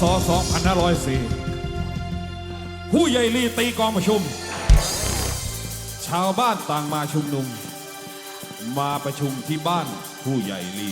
ศ 2504 ผู้ใหญ่ลีตีกองประชุม ชาวบ้านต่างมาชุมนุม มาประชุมที่บ้านผู้ใหญ่ลี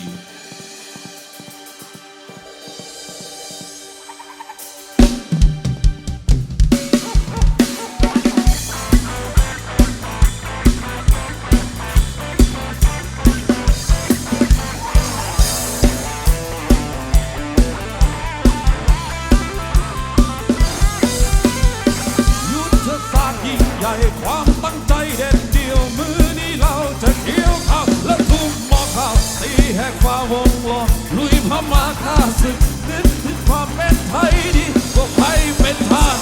ความตั้งใจเด็ดเดียวมือนี้เราจะเกี่ยวข้าวและทุ่มหมอข้าวตีแหกฟ้าวงล้อมลุยพม่าข้าศึกนึกถึงความเป็นไทยดีพวกไทยเป็นทาส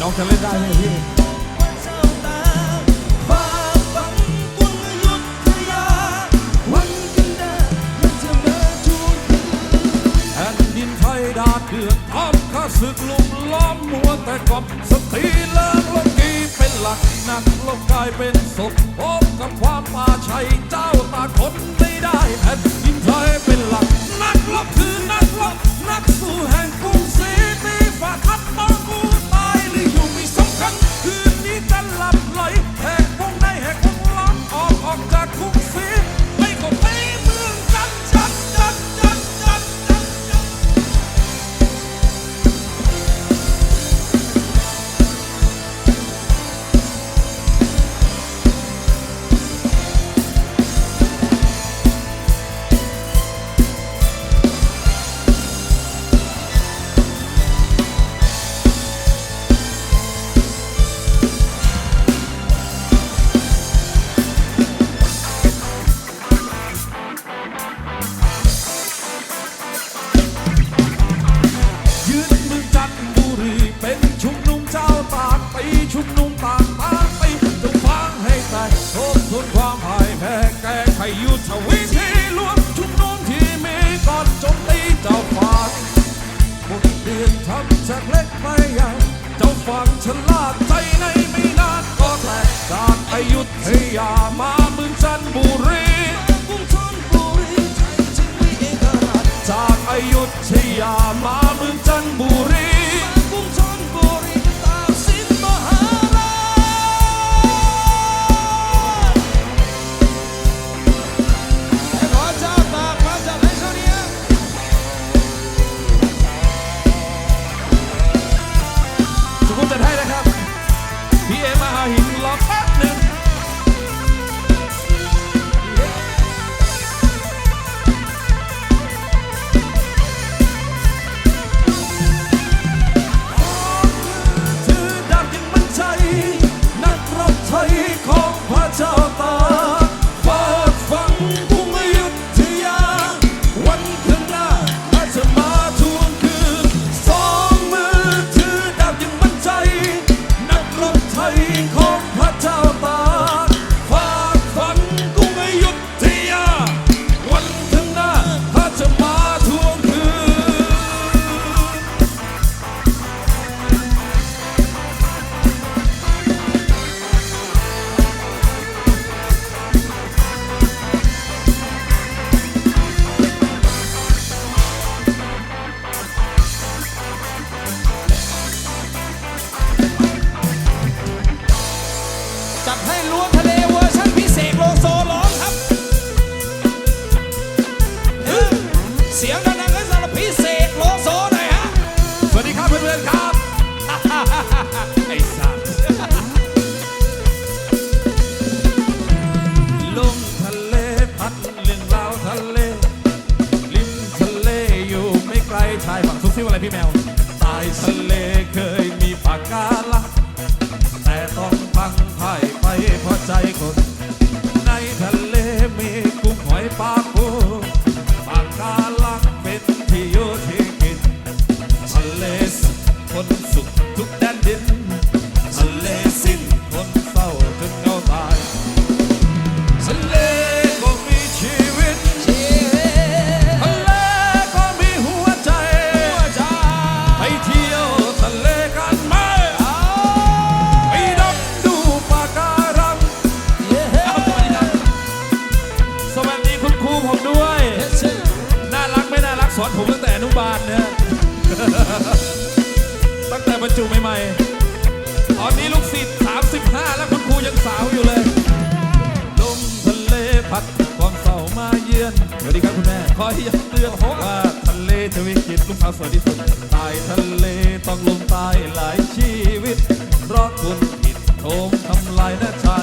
น้องจะเล่นได้ไหมพี่แผ่นดินไทยดาเดือดอ้อมข้าศึกลุก กล่อมสตรีลิกลงกีเป็นหลักหนักลงกายเป็นศพพบกับความป่าชัยใจ are my i'm female. อนสวัสดีครับคุณแม่ขอย้ำเตือนว่าทะเลจะวิกิตลูกสาวสวยที่สุดตายทะเลต้องลงตายหลายชีวิตเพราะคุณผิดโถมทำลายหน้าชา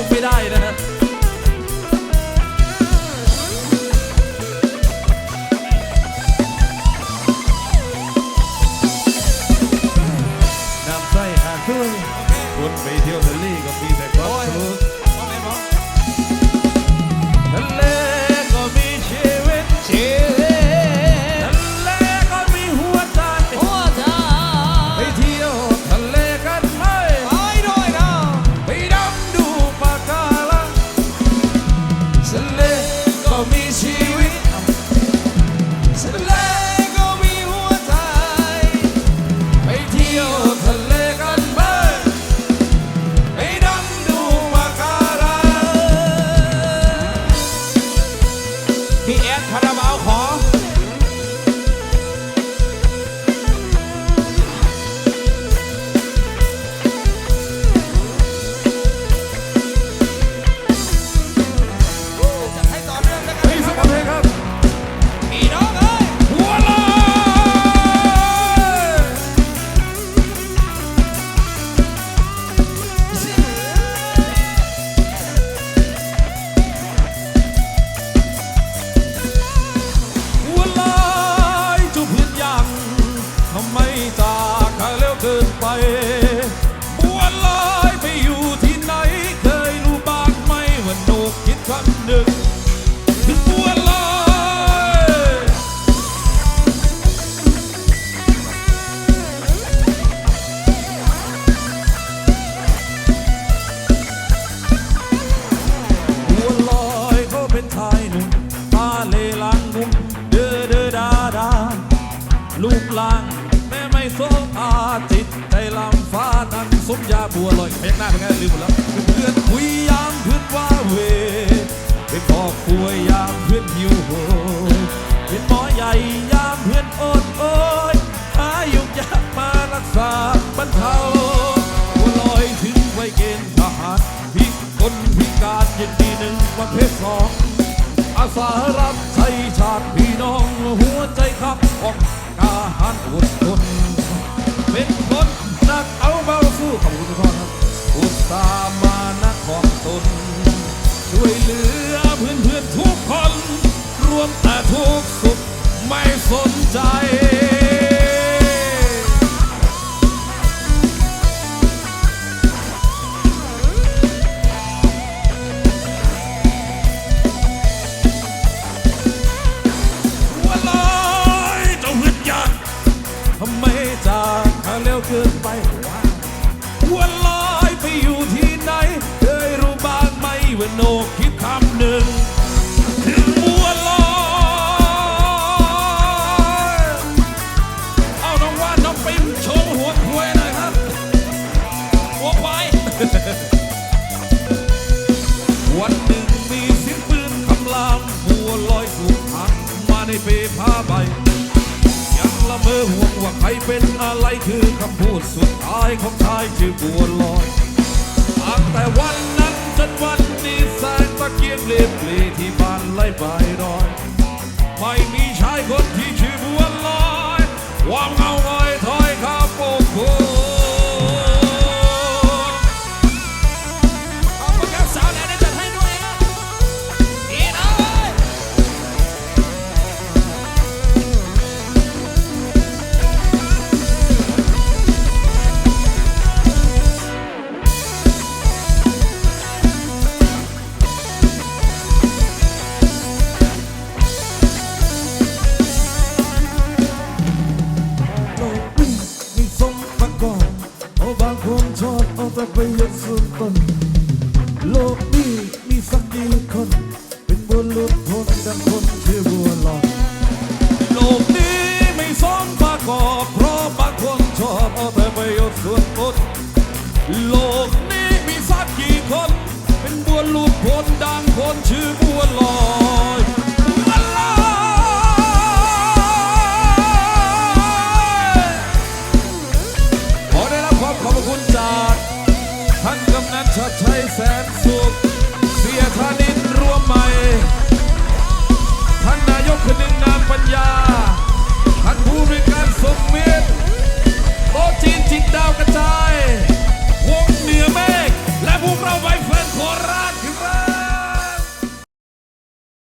กครองไม่ได้นะฮะ คำหนึ่งถึงบัวลอยบัวลอยเขาเป็นชายหนุ่มตาเลลางมุมเด้อเด้อดาดาลูกลางแม่ไม่โซตาจิตใจลำฟ้านั้นสมยาบัวลอยพยักหน้าเป็นไงลืมหมดแล้วเพื่อนคุยยามพื่อนว่าเว ตอบควยามเพื่อนหิวโหยเป็นหมอใหญ่ยามเพื่อนอดโอยหายุกยามารักษาบรรเทา สนใจหัวลอยเจ้าเพื่อนยากทำไมจากข้าเร็วเกินไปวะหัวล ในเปผ้าใบ ยังละเมอห่วงว่าใครเป็นอะไรคือคำพูดสุดท้ายของชายชื่อบัวลอยตั้งแต่วันนั้นจนวันนี้แสงตะเกียงเลียบลีที่บ้านไล่ใบายดอย ไม่มีชายคนที่ชื่อบัวลอยความเงา ชื่อขอได้รับความขอบคุณจากท่านกำนันชัดช